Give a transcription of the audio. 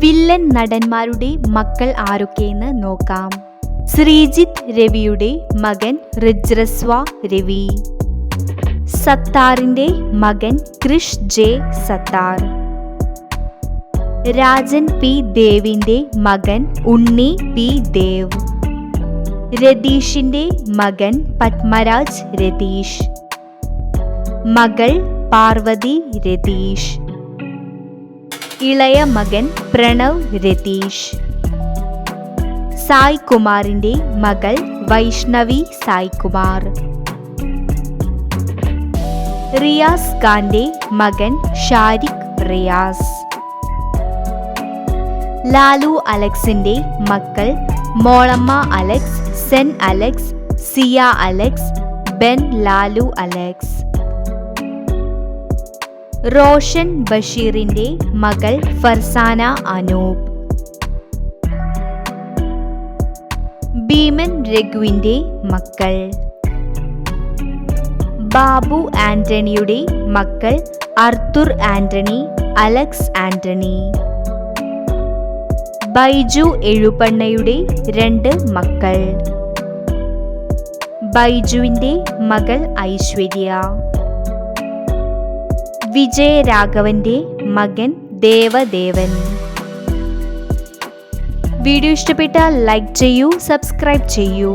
Villain നടന്മാരുടെ മക്കൾ ആരൊക്കെയെന്ന് നോക്കാം. ശ്രീജിത്ത് രവിയുടെ മകൻ റിജ്രസ്വ രവി. സത്താറിന്റെ മകൻ ക്രിഷ് ജെ സത്താർ. രാജൻ പി ദേവിന്റെ മകൻ ഉണ്ണി പി ദേവ്. രതീഷിന്റെ മകൻ പത്മരാജ് രതീഷ്. മകൾ പാർവതി രതീഷ്. ഇളയ മകൻ പ്രണവ് രതീഷ്. സായ് കുമാറിന്റെ മകൾ വൈഷ്ണവി സായ് കുമാർ. റിയാസ് ഖാന്റെ മകൻ ഷാരിഖ് റിയാസ്. ലാലു അലക്സിന്റെ മക്കൾ Molamma Alex Zen Alex Zia Alex Ben Lalu Alex. Roshan ബഷീറിന്റെ മകൾ ഫർസാന അനൂപ്. ഭീമൻ രഘുവിന്റെ മക്കൾ. ബാബു ആന്റണിയുടെ മക്കൾ അർത്തുർ ആന്റണി അലക്സ് ആന്റണി. ബൈജു എഴുപണ്ണയുടെ രണ്ട് മക്കൾ. ബൈജുവിന്റെ മകൾ ഐശ്വര്യ. വിജയരാഘവന്റെ മകൻ ദേവദേവൻ. വീഡിയോ ഇഷ്ടപ്പെട്ടാൽ ലൈക്ക് ചെയ്യൂ സബ്സ്ക്രൈബ് ചെയ്യൂ.